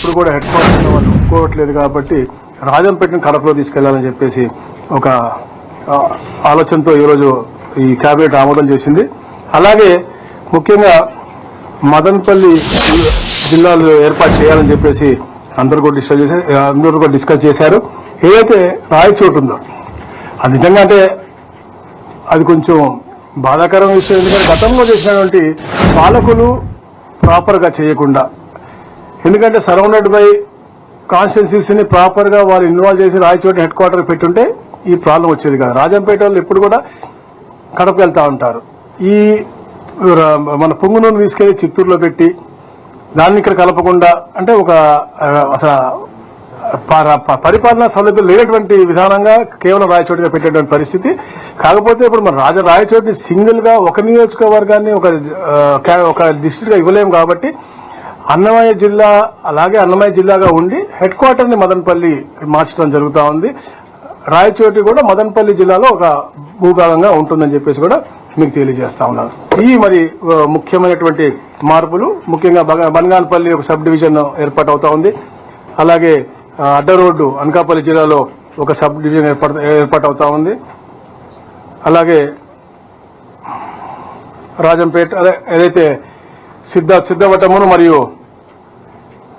ఇప్పుడు కూడా head quarter వాళ్ళు ఒప్పుకోవట్లేదు కాబట్టి రాజంపేటను కడపలో తీసుకెళ్ళాలని చెప్పేసి ఒక ఆలోచనతో ఈరోజు ఈ క్యాబినెట్ ఆమోదం చేసింది. అలాగే ముఖ్యంగా మదనపల్లి జిల్లాలో ఏర్పాటు చేయాలని చెప్పేసి అందరూ కూడా డిస్కస్ చేశారు అందరూ కూడా డిస్కస్ చేశారు. ఏదైతే రాయచోటు ఉందో అది నిజంగా అంటే అది కొంచెం బాధాకరమైన విషయం. ఎందుకంటే గతంలో చేసినటువంటి పాలకులు ప్రాపర్గా చేయకుండా ఎందుకంటే సరౌండెడ్ బై కాన్స్టిట్యున్సీస్ని ప్రాపర్గా ఇన్వాల్వ్ చేసి రాయచోటి హెడ్ క్వార్టర్ పెట్టుంటే ఈ ప్రాబ్లం వచ్చేది కాదు. రాజంపేట వాళ్ళు ఎప్పుడు కూడా కడప వెళ్తా ఉంటారు. ఈ ర- మన పొంగునూరు తీసుకెళ్ళి చిత్తూరులో పెట్టి దాన్ని ఇక్కడ కలపకుండా అంటే ఒక అసలు ప- ప- పరిపాలనా సౌలభ్యం లేనటువంటి విధానంగా కేవలం రాయచోటిగా పెట్టేటువంటి పరిస్థితి. కాకపోతే ఇప్పుడు మన రాజ రాయచోటి సింగిల్గా ఒక నియోజకవర్గాన్ని ఒక ఒక డిస్ట్రిక్ట్గా ఇవ్వలేము కాబట్టి అన్నమయ్య జిల్లా అలాగే అన్నమయ్య జిల్లాగా ఉండి హెడ్ క్వార్టర్ని మదనపల్లి మార్చడం జరుగుతూ ఉంది. రాయచోటి కూడా మదనపల్లి జిల్లాలో ఒక భూభాగంగా ఉంటుందని చెప్పేసి కూడా మీకు తెలియజేస్తా ఉన్నాను. ఈ మరి ముఖ్యమైనటువంటి మార్పులు ముఖ్యంగా బగ- బనగానపల్లి ఒక సబ్ డివిజన్ ఏర్పాటు అవుతా ఉంది. అలాగే అడ్డ రోడ్డు అనకాపల్లి జిల్లాలో ఒక సబ్ డివిజన్ ఏర్పాటు ఏర్పాటు అవుతా ఉంది. అలాగే రాజంపేట అదే ఏదైతే సిద్ధ సిద్ధవటమును మరియు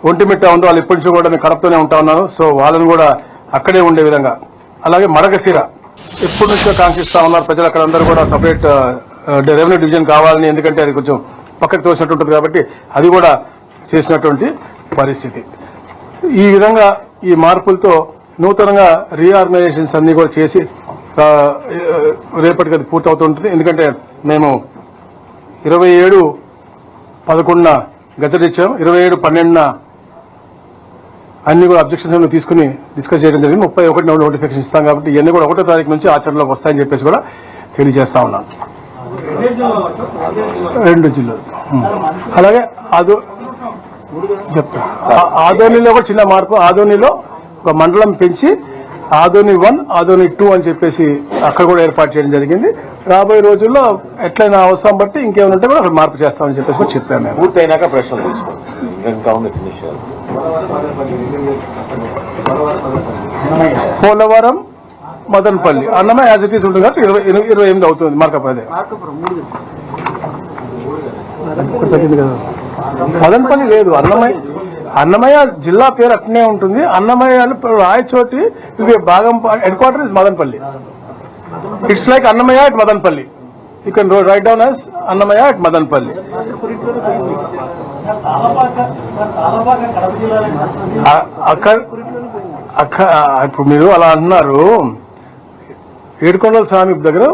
ఒంటిమిట్ట ఉందో వాళ్ళు ఇప్పటి నుంచి కూడా నేను కడపతోనే ఉంటా ఉన్నాను. సో వాళ్ళని కూడా అక్కడే ఉండే విధంగా. అలాగే మరగశిర. ఎప్పటి నుంచో కాంక్షిస్తా ఉన్నారు ప్రజలు అక్కడ అందరూ కూడా సపరేట్ రెవెన్యూ డివిజన్ కావాలని. ఎందుకంటే అది కొంచెం పక్కకు తోసినట్టు ఉంటుంది కాబట్టి అది కూడా చేసినటువంటి పరిస్థితి. ఈ విధంగా ఈ మార్పులతో నూతనంగా రీఆర్గనైజేషన్స్ అన్ని కూడా చేసి రేపటికి అది పూర్తవుతుంటుంది. ఎందుకంటే మేము ఇరవై ఏడు పదకొండున గజెట్ ఇరవై ఏడు పన్నెండున అన్ని కూడా అబ్జెక్షన్స్ తీసుకుని డిస్కస్ చేయడం జరిగింది. ముప్పై ఒకటి నోటిఫికేషన్ ఇస్తాం కాబట్టి ఇవన్నీ కూడా ఒకటో తారీఖు నుంచి ఆచరణలోకి వస్తాయని చెప్పేసి కూడా తెలియజేస్తా ఉన్నాను రెండు జిల్లాలు. అలాగే ఆదో చెప్తా. ఆదోనిలో కూడా చిన్న మార్పు. ఆదోనిలో ఒక మండలం పెంచి ఆదోని వన్ ఆదోని టూ అని చెప్పేసి అక్కడ కూడా ఏర్పాటు చేయడం జరిగింది. రాబోయే రోజుల్లో ఎట్లయినా అవసరం బట్టి ఇంకేమైనా ఉంటే కూడా అక్కడ మార్పు చేస్తామని చెప్పేసి కూడా చెప్పాము పూర్తయినాక ప్రశ్నలు తీసుకోండి. Polavaram Madanapalle. Annamayya as it is ఉంటుంది కాబట్టి ఇరవై ఇరవై- ఎనిమిది అవుతుంది మార్కప్ అదే. మదనపల్లి లేదు. అన్నమయ్య అన్నమయ్య జిల్లా పేరు అట్నే ఉంటుంది. అన్నమయ్య అని రాయచోటి ఇది భాగం head quarter is Madanapalle. It's like Annamayya at Madanapalle. You can write down as Annamayya at Madanapalle. అక్కడ అక్కడ ఇప్పుడు మీరు అలా అన్నారు. ఏడుకొండల స్వామి దగ్గర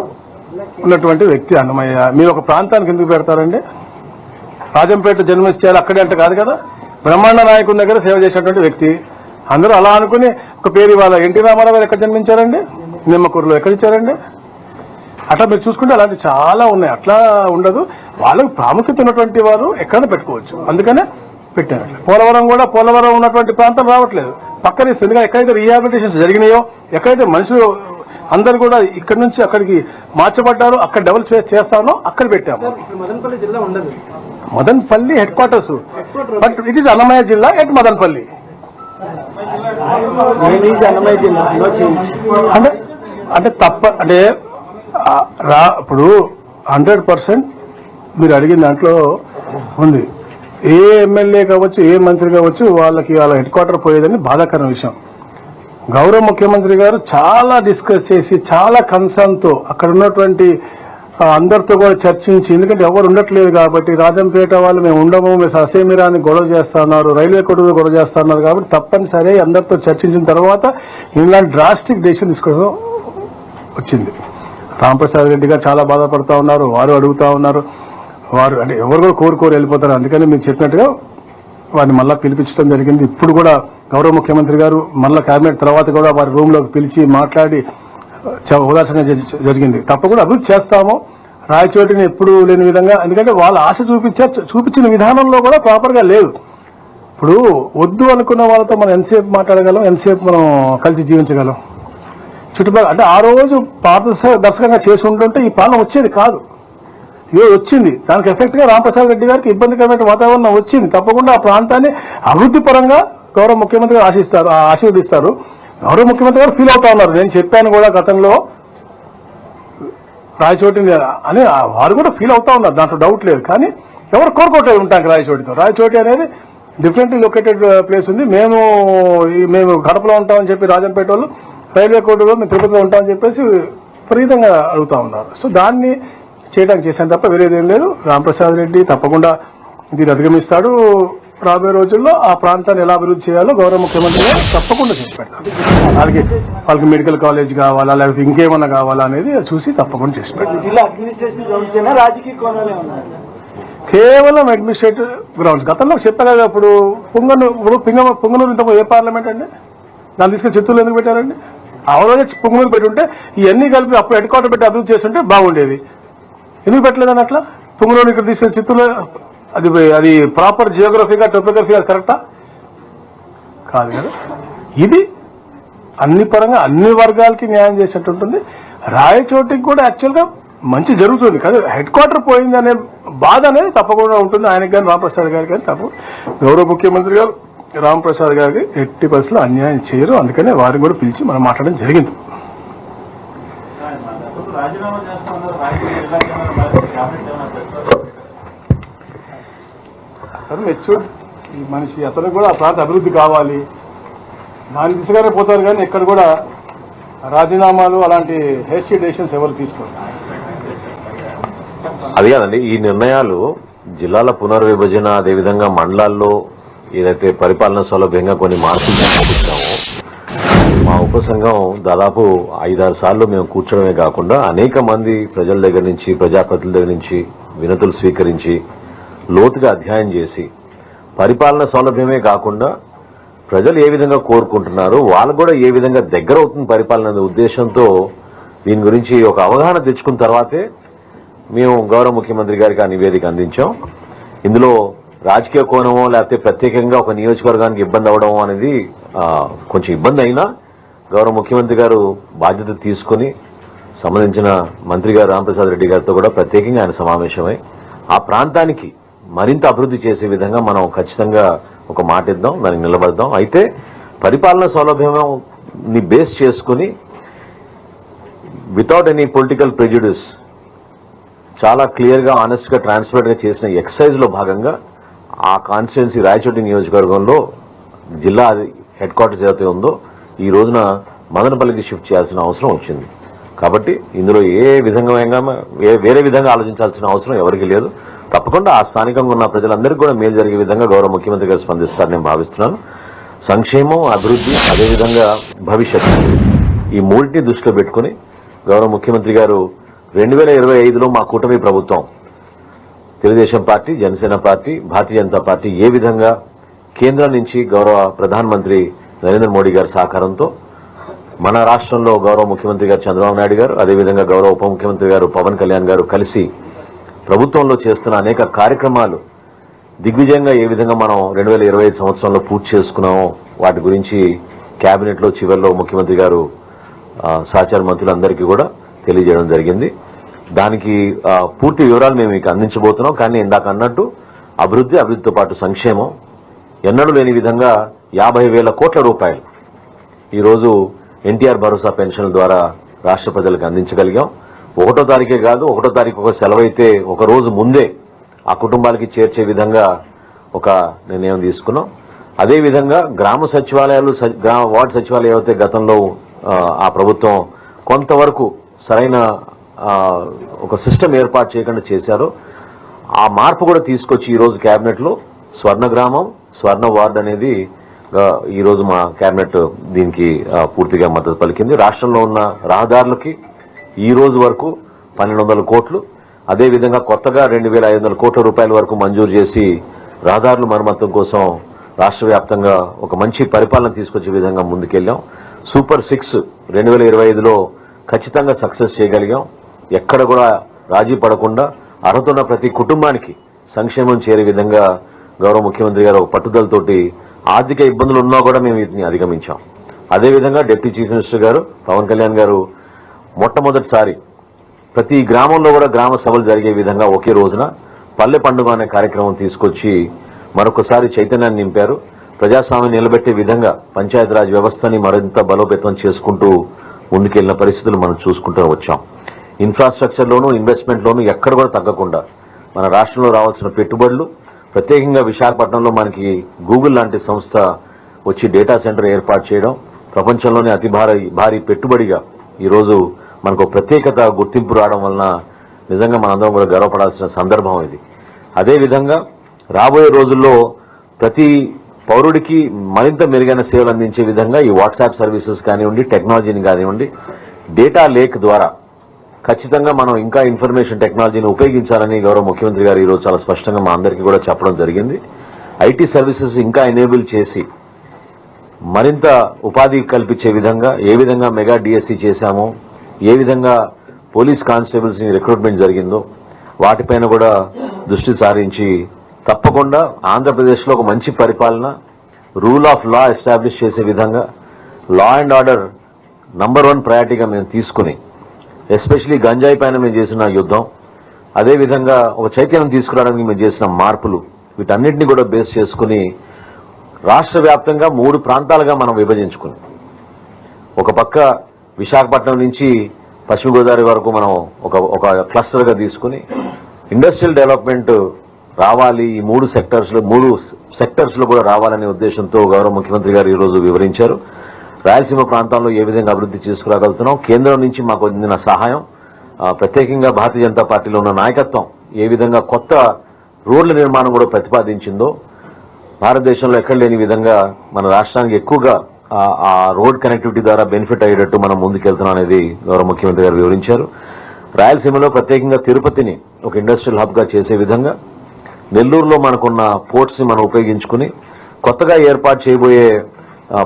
ఉన్నటువంటి వ్యక్తి అన్నమయ్య. మీరు ఒక ప్రాంతానికి ఎందుకు పెడతారండి? రాజంపేట జన్మించాలి అక్కడే అంటే కాదు కదా? బ్రహ్మాండ నాయకుని దగ్గర సేవ చేసినటువంటి వ్యక్తి. అందరూ అలా అనుకుని ఒక పేరు ఇవాళ ఎన్టీ రామారావు గారు ఎక్కడ జన్మించారండి? నిమ్మకూరులో ఎక్కడ ఇచ్చారండి? అట్లా మీరు చూసుకుంటే అలాంటి చాలా ఉన్నాయి. అట్లా ఉండదు. వాళ్ళకి ప్రాముఖ్యత ఉన్నటువంటి వారు ఎక్కడ పెట్టుకోవచ్చు. అందుకనే పెట్టారు. పోలవరం కూడా పోలవరం ఉన్నటువంటి ప్రాంతం రావట్లేదు. పక్కన ఇస్తుంది ఎందుకంటే ఎక్కడైతే రీహాబిలిటేషన్స్ జరిగినాయో ఎక్కడైతే మనుషులు అందరు కూడా ఇక్కడ నుంచి అక్కడికి మార్చబడ్డారో అక్కడ డెవలప్ చేస్తానో అక్కడ పెట్టాము. మదనపల్లి జిల్లా ఉండదు. Madanapalle head quarters but it is Annamayya జిల్లా ఎట్ మదన్పల్లి. అంటే అంటే తప్ప అంటే రా ఇప్పుడు హండ్రెడ్ పర్సెంట్ మీరు అడిగిన దాంట్లో ఉంది. ఏ ఎమ్మెల్యే కావచ్చు ఏ మంత్రి కావచ్చు వాళ్ళకి వాళ్ళ హెడ్ క్వార్టర్ పోయేదని బాధాకరమైన విషయం. గౌరవ ముఖ్యమంత్రి గారు చాలా డిస్కస్ చేసి చాలా కన్సర్న్తో అక్కడ ఉన్నటువంటి అందరితో కూడా చర్చించి ఎందుకంటే ఎవరు ఉండట్లేదు కాబట్టి రాజంపేట వాళ్ళు మేము ఉండము మేము ససేమిరాన్ని గొడవ చేస్తున్నారు రైల్వే కొడుకు గొడవ చేస్తున్నారు కాబట్టి తప్పనిసరి అందరితో చర్చించిన తర్వాత ఇలాంటి డ్రాస్టిక్ డెసిషన్ తీసుకోవడం వచ్చింది. రామప్రసాద్ రెడ్డి గారు చాలా బాధపడుతూ ఉన్నారు వారు అడుగుతా ఉన్నారు. వారు అంటే ఎవరు కూడా కోరుకోరు వెళ్ళిపోతారు. అందుకని మీరు చెప్పినట్టుగా వారిని మళ్ళీ పిలిపించడం జరిగింది. ఇప్పుడు కూడా గౌరవ ముఖ్యమంత్రి గారు మళ్ళీ కేబినెట్ తర్వాత కూడా వారి రూమ్లోకి పిలిచి మాట్లాడి చ- జరిగింది. తప్పకుండా అభివృద్ధి చేస్తాము. రాయచోటిని ఎప్పుడు లేని విధంగా ఎందుకంటే వాళ్ళ ఆశ చూపించే చూపించిన విధానంలో కూడా ప్రాపర్గా లేదు. ఇప్పుడు వద్దు అనుకున్న వాళ్ళతో మనం ఎంతసేపు మాట్లాడగలం? ఎంతసేపు మనం కలిసి జీవించగలం? చుట్టుపక్కల అంటే ఆ రోజు పారదర్శకంగా చేసి ఉంటుంటే ఈ పాలన వచ్చేది కాదు. ఇదే వచ్చింది. దానికి ఎఫెక్ట్గా రామప్రసాద్ రెడ్డి గారికి ఇబ్బందికరమైన వాతావరణం వచ్చింది. తప్పకుండా ఆ ప్రాంతాన్ని అభివృద్ధి పరంగా గౌరవ ముఖ్యమంత్రి గారు ఆశిస్తారు ఆశీర్వదిస్తారు. గౌరవ ముఖ్యమంత్రి గారు ఫీల్ అవుతా ఉన్నారు. నేను చెప్పాను కూడా గతంలో. రాయచోటి అని వారు కూడా ఫీల్ అవుతా ఉన్నారు. దాంట్లో డౌట్ లేదు. కానీ ఎవరు కోరుకోవట్లేదు ఉంటాను రాయచోటితో. రాయచోటి అనేది డిఫరెంట్లీ లొకేటెడ్ ప్లేస్ ఉంది. మేము ఈ- మేము కడపలో ఉంటామని చెప్పి రాజంపేట వాళ్ళు రైల్వే కోర్టులో మేము తిరుపతిలో ఉంటామని చెప్పేసి విపరీతంగా అడుగుతా ఉన్నారు. సో దాన్ని చేయడానికి చేశాను తప్ప వేరేది లేదు. రాంప్రసాద్ రెడ్డి తప్పకుండా దీన్ని అధిగమిస్తాడు. రాబోయే రోజుల్లో ఆ ప్రాంతాన్ని ఎలా అభివృద్ధి చేయాలో గౌరవ ముఖ్యమంత్రి గారు తప్పకుండా చేసి పెడతారు. వాళ్ళకి వాళ్ళకి మెడికల్ కాలేజ్ కావాలా లేకపోతే ఇంకేమన్నా కావాలా అనేది చూసి తప్పకుండా చేసి పెడతారు. కేవలం అడ్మినిస్ట్రేటివ్ గ్రౌండ్స్. గతంలో చెప్పా కదా ఇప్పుడు పొంగనూరు ఇప్పుడు పింగ పొంగనూరు ఇంత ఏ పార్లమెంట్ అండి? దాన్ని తీసుకుని చిత్తూరులో ఎందుకు పెట్టారండి? ఆ రోజే పొంగనూరు పెట్టుంటే ఇవన్నీ కలిపి అప్పుడు హెడ్ క్వార్టర్ పెట్టి అభివృద్ధి చేస్తుంటే బాగుండేది. ఎందుకు పెట్టలేదని అట్లా పొంగనూరు ఇక్కడ తీసిన చిత్తూరులో అది అది ప్రాపర్ జియోగ్రఫీగా టోపోగ్రఫీగా కరెక్టా కాదు కదా. ఇది అన్ని పరంగా అన్ని వర్గాలకి న్యాయం చేసేట్టు ఉంటుంది. రాయచోటికి కూడా యాక్చువల్గా మంచి జరుగుతుంది. కదా హెడ్ క్వార్టర్ పోయింది అనే బాధ అనేది తప్పకుండా ఉంటుంది. ఆయనకి కానీ రామప్రసాద్ గారికి కానీ తప్ప. గౌరవ ముఖ్యమంత్రి గారు రామప్రసాద్ గారికి ఎట్టి పరిస్థితుల్లో అన్యాయం చేయరు. అందుకనే వారిని కూడా పిలిచి మనం మాట్లాడడం జరిగింది. అతను మెచ్యూర్ ఈ మనిషి అతను కూడా ఆ ప్రాంత అభివృద్ధి కావాలి. దాని దిశగానే పోతారు కానీ ఇక్కడ కూడా రాజీనామాలు అలాంటి హెయిర్ డెసిషన్స్ ఎవరు తీసుకోరు. అది కాదండి ఈ నిర్ణయాలు జిల్లాల పునర్విభజన అదేవిధంగా మండలాల్లో ఏదైతే పరిపాలన సౌలభ్యంగా కొన్ని మార్పులు తీసుకొచ్చామో మా ఉపసంఘం దాదాపు ఐదారు సార్లు మేము కూర్చోడమే కాకుండా అనేక మంది ప్రజల దగ్గర నుంచి ప్రజాప్రతినిధుల దగ్గర నుంచి వినతులు స్వీకరించి లోతుగా అధ్యయనం చేసి పరిపాలన సౌలభ్యమే కాకుండా ప్రజలు ఏ విధంగా కోరుకుంటున్నారు వాళ్ళు కూడా ఏ విధంగా దగ్గర అవుతుంది పరిపాలన అనే ఉద్దేశంతో దీని గురించి ఒక అవగాహన తెచ్చుకున్న తర్వాతే మేము గౌరవ ముఖ్యమంత్రి గారికి ఆ నివేదిక అందించాం. ఇందులో రాజకీయ కోణమో లేకపోతే ప్రత్యేకంగా ఒక నియోజకవర్గానికి ఇబ్బంది అవడం అనేది కొంచెం ఇబ్బంది అయినా గౌరవ ముఖ్యమంత్రి గారు బాధ్యత తీసుకుని సంబంధించిన మంత్రి గారు రామప్రసాద్ రెడ్డి గారితో కూడా ప్రత్యేకంగా ఆయన సమావేశమై ఆ ప్రాంతానికి మరింత అభివృద్ధి చేసే విధంగా మనం ఖచ్చితంగా ఒక మాట ఇద్దాం దానికి నిలబడదాం. అయితే పరిపాలన సౌలభ్యం బేస్ చేసుకుని వితౌట్ ఎనీ పొలిటికల్ ప్రెజ్యుడిస్ చాలా క్లియర్గా ఆనెస్ట్గా ట్రాన్స్పరెంట్గా చేసిన ఎక్సైజ్లో భాగంగా ఆ కాన్స్టిట్యున్సీ రాయచోటి నియోజకవర్గంలో జిల్లా హెడ్ క్వార్టర్స్ ఏదైతే ఉందో ఈ రోజున మదనపల్లికి షిఫ్ట్ చేయాల్సిన అవసరం వచ్చింది. కాబట్టి ఇందులో ఏ విధంగా వేరే విధంగా ఆలోచించాల్సిన అవసరం ఎవరికి లేదు. తప్పకుండా ఆ స్థానికంగా ఉన్న ప్రజలందరికీ కూడా మేలు జరిగే విధంగా గౌరవ ముఖ్యమంత్రి గారు స్పందిస్తారని నేను భావిస్తున్నాను. సంక్షేమం అభివృద్ధి అదేవిధంగా భవిష్యత్తు. ఈ మూడింటిని దృష్టిలో పెట్టుకుని గౌరవ ముఖ్యమంత్రి గారు రెండు వేల ఇరవై ఐదులో మా కూటమి ప్రభుత్వం Telugu Desam party Janasena party Bharatiya Janata party ఏ విధంగా కేంద్రం నుంచి గౌరవ ప్రధానమంత్రి నరేంద్ర మోడీ గారి సహకారంతో మన రాష్ట్రంలో గౌరవ ముఖ్యమంత్రి గారు చంద్రబాబు నాయుడు గారు అదేవిధంగా గౌరవ ఉప ముఖ్యమంత్రి గారు పవన్ కళ్యాణ్ గారు కలిసి ప్రభుత్వంలో చేస్తున్న అనేక కార్యక్రమాలు దిగ్విజయంగా ఏ విధంగా మనం రెండు వేల ఇరవై ఐదు సంవత్సరంలో పూర్తి చేసుకున్నామో వాటి గురించి క్యాబినెట్లో చివరిలో ముఖ్యమంత్రి గారు సహచార మంత్రులందరికీ కూడా తెలియజేయడం జరిగింది. దానికి పూర్తి వివరాలు మేము మీకు అందించబోతున్నాం. కానీ ఇందాక అన్నట్టు అభివృద్ధి అభివృద్ధితో పాటు సంక్షేమం ఎన్నడూ లేని విధంగా యాభై వేల కోట్ల రూపాయలు ఈరోజు ఎన్టీఆర్ భరోసా పెన్షన్ ద్వారా రాష్ట్ర ప్రజలకు అందించగలిగాం. ఒకటో తారీఖే కాదు ఒకటో తారీఖు ఒక సెలవు అయితే ఒక రోజు ముందే ఆ కుటుంబాలకి చేర్చే విధంగా ఒక నిర్ణయం తీసుకున్నాం. అదేవిధంగా గ్రామ సచివాలయాలు గ్రామ వార్డు సచివాలయం అయితే గతంలో ఆ, ప్రభుత్వం కొంతవరకు సరైన ఒక సిస్టమ్ ఏర్పాటు చేయకుండా చేశారో. ఆ మార్పు కూడా తీసుకొచ్చి ఈరోజు క్యాబినెట్లో స్వర్ణగ్రామం స్వర్ణ గ్రామం స్వర్ణ వార్డ్ అనేది ఈరోజు ఈ రోజు మా క్యాబినెట్ దీనికి పూర్తిగా మద్దతు పలికింది. రాష్ట్రంలో ఉన్న రహదారులకి ఈ రోజు వరకు పన్నెండు వందల కోట్లు. అదేవిధంగా కొత్తగా రెండు వేల ఐదు వందల కోట్ల రూపాయల వరకు మంజూరు చేసి రహదారుల మరమ్మతం కోసం రాష్ట్ర వ్యాప్తంగా ఒక మంచి పరిపాలన తీసుకొచ్చే విధంగా ముందుకెళ్ళాం. సూపర్ సిక్స్ రెండు వేల ఇరవై ఐదులో ఖచ్చితంగా సక్సెస్ చేయగలిగాం. ఎక్కడ కూడా రాజీ పడకుండా అర్హతున్న ప్రతి కుటుంబానికి సంక్షేమం చేరే విధంగా గౌరవ ముఖ్యమంత్రి గారు ఒక పట్టుదలతోటి ఆర్థిక ఇబ్బందులు ఉన్నా కూడా మేము వీటిని అధిగమించాం. అదేవిధంగా డిప్యూటీ చీఫ్ మినిస్టర్ గారు పవన్ కళ్యాణ్ గారు మొట్టమొదటిసారి ప్రతి గ్రామంలో కూడా గ్రామ సభలు జరిగే విధంగా ఒకే రోజున పల్లె పండుగ అనే కార్యక్రమం తీసుకొచ్చి మరొకసారి చైతన్యాన్ని నింపారు. ప్రజాస్వామ్యం నిలబెట్టే విధంగా పంచాయతీరాజ్ వ్యవస్థని మరింత బలోపేతం చేసుకుంటూ ముందుకెళ్ళిన పరిస్థితులు మనం చూసుకుంటూ వచ్చాం. ఇన్ఫ్రాస్ట్రక్చర్లోనూ ఇన్వెస్ట్మెంట్లోనూ ఎక్కడ కూడా తగ్గకుండా మన రాష్ట్రంలో రావాల్సిన పెట్టుబడులు ప్రత్యేకంగా విశాఖపట్నంలో మనకి గూగుల్ లాంటి సంస్థ వచ్చి డేటా సెంటర్ ఏర్పాటు చేయడం ప్రపంచంలోనే అతి భారీ భారీ పెట్టుబడిగా ఈరోజు మనకు ప్రత్యేకత గుర్తింపు రావడం వలన నిజంగా మనందరం కూడా గర్వపడాల్సిన సందర్భం ఇది. అదేవిధంగా రాబోయే రోజుల్లో ప్రతి పౌరుడికి మరింత మెరుగైన సేవలు అందించే విధంగా ఈ వాట్సాప్ సర్వీసెస్ కానివ్వండి టెక్నాలజీని కానివ్వండి డేటా లేక్ ద్వారా ఖచ్చితంగా మనం ఇంకా ఇన్ఫర్మేషన్ టెక్నాలజీని ఉపయోగించాలని గౌరవ ముఖ్యమంత్రి గారు ఈరోజు చాలా స్పష్టంగా మా అందరికీ కూడా చెప్పడం జరిగింది. ఐటీ సర్వీసెస్ ఇంకా ఎనేబుల్ చేసి మరింత ఉపాధి కల్పించే విధంగా ఏ విధంగా మెగా డిఎస్సి చేశామో ఏ విధంగా పోలీస్ కానిస్టేబుల్స్ని రిక్రూట్మెంట్ జరిగిందో వాటిపైన కూడా దృష్టి సారించి తప్పకుండా ఆంధ్రప్రదేశ్లో ఒక మంచి పరిపాలన రూల్ ఆఫ్ లా ఎస్టాబ్లిష్ చేసే విధంగా law and order number one ప్రయారిటీగా మేము తీసుకుని ఎస్పెషలీ గంజాయి పైన మేము చేసిన యుద్ధం అదేవిధంగా ఒక చైతన్యం తీసుకురావడానికి మేము చేసిన మార్పులు వీటన్నిటిని కూడా బేస్ చేసుకుని రాష్ట్ర వ్యాప్తంగా మూడు ప్రాంతాలుగా మనం విభజించుకున్నాం. ఒక పక్క విశాఖపట్నం నుంచి పశ్చిమ గోదావరి వరకు మనం ఒక ఒక క్లస్టర్గా తీసుకుని ఇండస్ట్రియల్ డెవలప్మెంట్ రావాలి ఈ మూడు సెక్టర్స్లో మూడు సెక్టర్స్లో కూడా రావాలనే ఉద్దేశంతో గౌరవ ముఖ్యమంత్రి గారు ఈరోజు వివరించారు. రాయలసీమ ప్రాంతాల్లో ఏ విధంగా అభివృద్ధి చేసుకురాగలుగుతున్నాం? కేంద్రం నుంచి మాకు అందిన సహాయం ప్రత్యేకంగా భారతీయ జనతా పార్టీలో ఉన్న నాయకత్వం ఏ విధంగా కొత్త రోడ్ల నిర్మాణం కూడా ప్రతిపాదించిందో భారతదేశంలో ఎక్కడ లేని విధంగా మన రాష్ట్రానికి ఎక్కువగా ఆ- రోడ్ కనెక్టివిటీ ద్వారా బెనిఫిట్ అయ్యేటట్టు మనం ముందుకెళ్తున్నాం అనేది గౌరవ ముఖ్యమంత్రి గారు వివరించారు. రాయలసీమలో ప్రత్యేకంగా తిరుపతిని ఒక ఇండస్ట్రియల్ హబ్గా చేసే విధంగా నెల్లూరులో మనకున్న పోర్ట్స్ని మనం ఉపయోగించుకుని కొత్తగా ఏర్పాటు చేయబోయే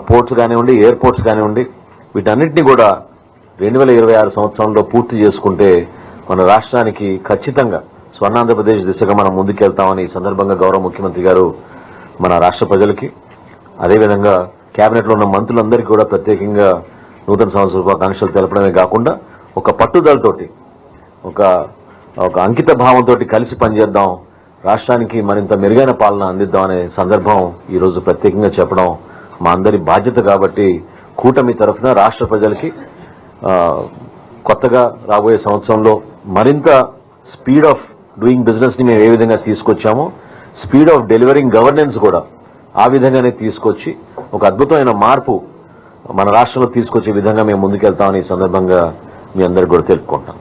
పోర్ట్స్ కానివ్వండి ఎయిర్పోర్ట్స్ కానివ్వండి వీటన్నిటిని కూడా రెండు వేల ఇరవై ఆరు సంవత్సరంలో పూర్తి చేసుకుంటే మన రాష్ట్రానికి ఖచ్చితంగా స్వర్ణాంధ్రప్రదేశ్ దిశగా మనం ముందుకెళ్తామని ఈ సందర్భంగా గౌరవ ముఖ్యమంత్రి గారు మన రాష్ట్ర ప్రజలకి అదేవిధంగా కేబినెట్లో ఉన్న మంత్రులందరికీ కూడా ప్రత్యేకంగా నూతన సంవత్సర శుభాకాంక్షలు తెలపడమే కాకుండా ఒక పట్టుదలతోటి ఒక ఒక అంకిత భావంతో కలిసి పనిచేద్దాం రాష్ట్రానికి మరింత మెరుగైన పాలన అందిద్దాం అనే సందర్భం ఈరోజు ప్రత్యేకంగా చెప్పడం మా అందరి బాధ్యత కాబట్టి కూటమి తరఫున రాష్ట్ర ప్రజలకి కొత్తగా రాబోయే సంవత్సరంలో మరింత స్పీడ్ ఆఫ్ డూయింగ్ బిజినెస్ని మేము ఏ విధంగా తీసుకొచ్చామో స్పీడ్ ఆఫ్ డెలివరింగ్ గవర్నెన్స్ కూడా ఆ విధంగానే తీసుకొచ్చి ఒక అద్భుతమైన మార్పు మన రాష్ట్రంలో తీసుకొచ్చే విధంగా మేము ముందుకెళ్తామని సందర్భంగా మీ అందరికి కూడా తెలుపుకుంటాం